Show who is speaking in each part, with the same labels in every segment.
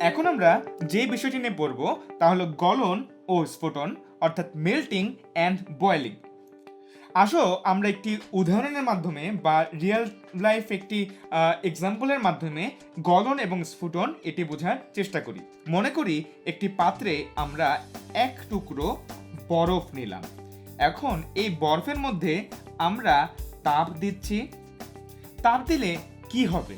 Speaker 1: এখন আমরা যে বিষয়টি নিয়ে পড়ব তা হলো গলন ও স্ফোটন, অর্থাৎ মেল্টিং অ্যান্ড বয়েলিং আসো, আমরা একটি উদাহরণের মাধ্যমে বা রিয়েল লাইফ একটি এক্সাম্পলের মাধ্যমে গলন এবং স্ফুটন এটি বোঝার চেষ্টা করি। মনে করি একটি পাত্রে আমরা এক টুকরো বরফ নিলাম। এখন এই বরফের মধ্যে আমরা তাপ দিচ্ছি। তাপ দিলে কি হবে?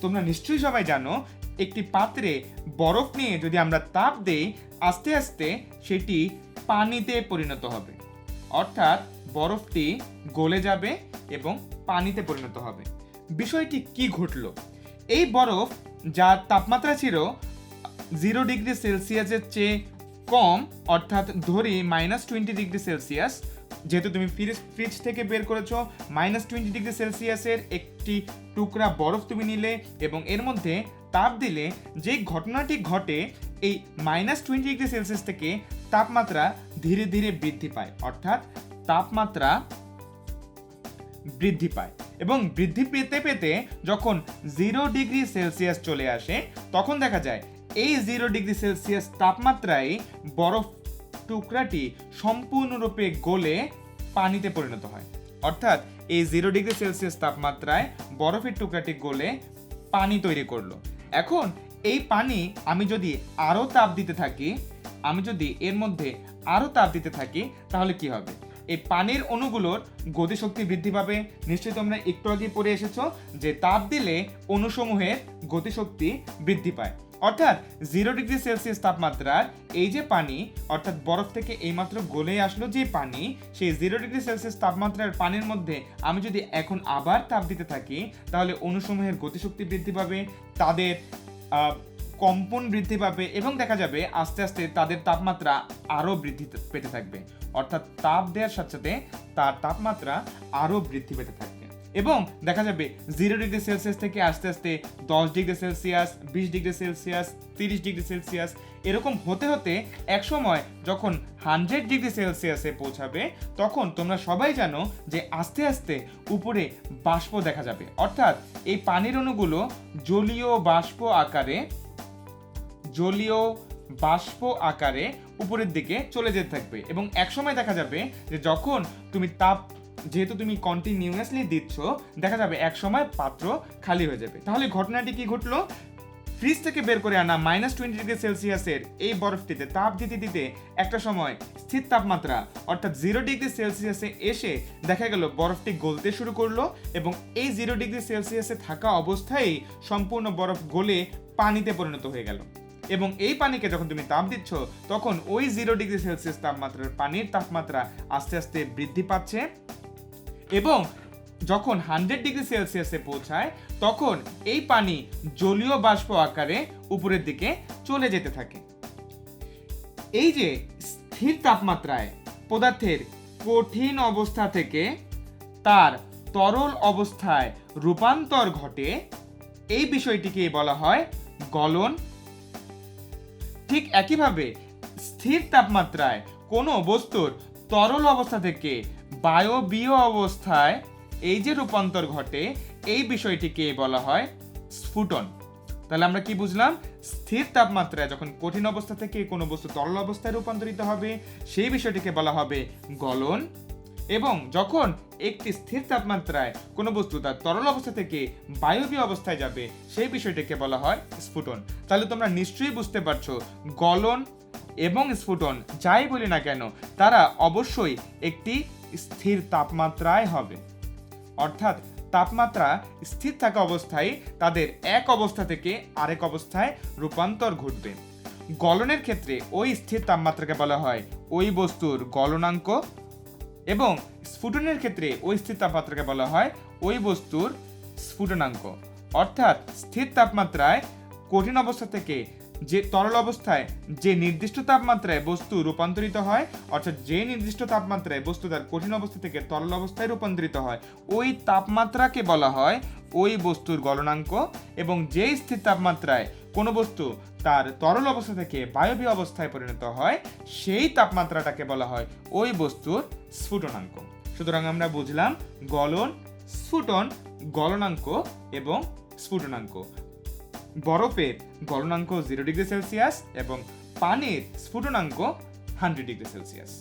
Speaker 1: তোমরা নিশ্চয়ই সবাই জানো একটি পাত্রে বরফ নিয়ে যদি আমরা তাপ দেই, আস্তে আস্তে সেটি পানিতে পরিণত হবে। অর্থাৎ বরফটি গলে যাবে এবং পানিতে পরিণত হবে। বিষয়টি কি ঘটল? এই বরফ, যার তাপমাত্রা ছিল জিরো ডিগ্রি সেলসিয়াসের চেয়ে কম, অর্থাৎ ধরি মাইনাস টোয়েন্টি ডিগ্রি সেলসিয়াস যেহেতু তুমি ফ্রিজ ফ্রিজ থেকে বের করেছ মাইনাস টোয়েন্টি ডিগ্রি সেলসিয়াসের একটি টুকরা বরফ তুমি নিলে এবং এর মধ্যে তাপ দিলে যে ঘটনাটি ঘটে, এই মাইনাস টোয়েন্টি ডিগ্রি সেলসিয়াস থেকে তাপমাত্রা ধীরে ধীরে বৃদ্ধি পায়, অর্থাৎ তাপমাত্রা বৃদ্ধি পায়। এবং বৃদ্ধি পেতে পেতে যখন জিরো ডিগ্রি সেলসিয়াস চলে আসে, তখন দেখা যায় এই জিরো ডিগ্রি সেলসিয়াস তাপমাত্রায় বরফ টুকরাটি সম্পূর্ণরূপে গলে পানিতে পরিণত হয়। অর্থাৎ এই জিরো ডিগ্রি সেলসিয়াস তাপমাত্রায় বরফের টুকরাটি গলে পানি তৈরি করল। এখন এই পানি আমি যদি আরও তাপ দিতে থাকি, আমি যদি এর মধ্যে আরও তাপ দিতে থাকি, তাহলে কি হবে? এই পানির অণুগুলোর গতিশক্তি বৃদ্ধি পাবে। নিশ্চয়ই তোমরা একটু আগে পড়ে এসেছ যে তাপ দিলে অণুসমূহের গতিশক্তি বৃদ্ধি পায়। অর্থাৎ জিরো ডিগ্রি সেলসিয়াস তাপমাত্রার এই যে পানি, অর্থাৎ বরফ থেকে এইমাত্র গলে আসলো যে পানি, সেই জিরো ডিগ্রি সেলসিয়াস তাপমাত্রার পানির মধ্যে আমি যদি এখন আবার তাপ দিতে থাকি, তাহলে অণুসমূহের গতিশক্তি বৃদ্ধি পাবে, তাদের কম্পন বৃদ্ধি পাবে এবং দেখা যাবে আস্তে আস্তে তাদের তাপমাত্রা আরও বৃদ্ধি পেতে থাকবে। অর্থাৎ তাপ দেওয়ার সাথে সাথে তার তাপমাত্রা আরও বৃদ্ধি পেতে থাকবে। এবং দেখা যাবে জিরো ডিগ্রি সেলসিয়াস থেকে আস্তে আস্তে দশ ডিগ্রি সেলসিয়াস বিশ ডিগ্রি সেলসিয়াস তিরিশ ডিগ্রি সেলসিয়াস এরকম হতে হতে এক সময় যখন হান্ড্রেড ডিগ্রি সেলসিয়াসে পৌঁছাবে, তখন তোমরা সবাই জানো যে আস্তে আস্তে উপরে বাষ্প দেখা যাবে। অর্থাৎ এই পানির অণুগুলো জলীয় বাষ্প আকারে, জলীয় বাষ্প আকারে উপরের দিকে চলে যেতে থাকবে। এবং একসময় দেখা যাবে যে যখন তুমি তাপ যেহেতু তুমি কন্টিনিউয়াসলি দিচ্ছ, দেখা যাবে এক সময় পাত্র খালি হয়ে যাবে। তাহলে ঘটনাটি কি ঘটলো? ফ্রিজ থেকে বের করে আনা মাইনাস টোয়েন্টি ডিগ্রি সেলসিয়াসের এই বরফটিতে তাপ দিতে দিতে একটা সময় স্থির তাপমাত্রা, অর্থাৎ জিরো ডিগ্রি সেলসিয়াসে এসে দেখা গেল বরফটি গলতে শুরু করল এবং এই জিরো ডিগ্রি সেলসিয়াসে থাকা অবস্থায় সম্পূর্ণ বরফ গলে পানিতে পরিণত হয়ে গেল। এবং এই পানিকে যখন তুমি তাপ দিচ্ছ, তখন ওই জিরো ডিগ্রি সেলসিয়াস তাপমাত্রার পানির তাপমাত্রা আস্তে আস্তে বৃদ্ধি পাচ্ছে। এবং যখন হান্ড্রেড ডিগ্রি সেলসিয়াসে পৌঁছায়, তখন এই পানি জলীয় বাষ্প আকারে উপরের দিকে চলে যেতে থাকে। এই যে স্থির তাপমাত্রায় পদার্থের কঠিন অবস্থা থেকে তার তরল অবস্থায় রূপান্তর ঘটে, এই বিষয়টিকে বলা হয় গলন। ঠিক একইভাবে স্থির তাপমাত্রায় কোনো বস্তুর তরল অবস্থা থেকে বায়বীয় অবস্থায় এই যে রূপান্তর ঘটে, এই বিষয়টিকে বলা হয় স্ফুটন। তাহলে আমরা কি বুঝলাম? স্থির তাপমাত্রায় যখন কঠিন অবস্থা থেকে কোনো বস্তু তরল অবস্থায় রূপান্তরিত হবে, সেই বিষয়টিকে বলা হবে গলন। এবং যখন একটি স্থির তাপমাত্রায় কোনো বস্তু তার তরল অবস্থা থেকে বায়বীয় অবস্থায় যাবে, সেই বিষয়টিকে বলা হয় স্ফুটন। তাহলে তোমরা নিশ্চয়ই বুঝতে পারছ, গলন এবং স্ফুটন, যাই বলি না কেন, তারা অবশ্যই একটি স্থির তাপমাত্রায় হবে। অর্থাৎ তাপমাত্রা স্থির থাকা অবস্থায় তাদের এক অবস্থা থেকে আরেক অবস্থায় রূপান্তর ঘটবে। গলনের ক্ষেত্রে ওই স্থির তাপমাত্রাকে বলা হয় ওই বস্তুর গলনাঙ্ক এবং স্ফুটনের ক্ষেত্রে ওই স্থির তাপমাত্রাকে বলা হয় ওই বস্তুর স্ফুটনাঙ্ক। অর্থাৎ স্থির তাপমাত্রায় কঠিন অবস্থা থেকে যে তরল অবস্থায় যে নির্দিষ্ট তাপমাত্রায় বস্তু রূপান্তরিত হয়, অর্থাৎ যে নির্দিষ্ট তাপমাত্রায় বস্তু তার কঠিন অবস্থা থেকে তরল অবস্থায় রূপান্তরিত হয়, ওই তাপমাত্রাকে বলা হয় ওই বস্তুর গলনাঙ্ক এবং যে স্থির তাপমাত্রায় কোনো বস্তু তার তরল অবস্থা থেকে বায়বীয় অবস্থায় পরিণত হয়, সেই তাপমাত্রাটাকে বলা হয় ওই বস্তুর স্ফুটনাঙ্ক। সুতরাং আমরা বুঝলাম গলন, স্ফুটন, গলনাঙ্ক এবং স্ফুটনাঙ্ক। বরফের গলনাঙ্ক জিরো ডিগ্রি সেলসিয়াস এবং পানির স্ফুটনাঙ্ক হান্ড্রেড ডিগ্রি সেলসিয়াস।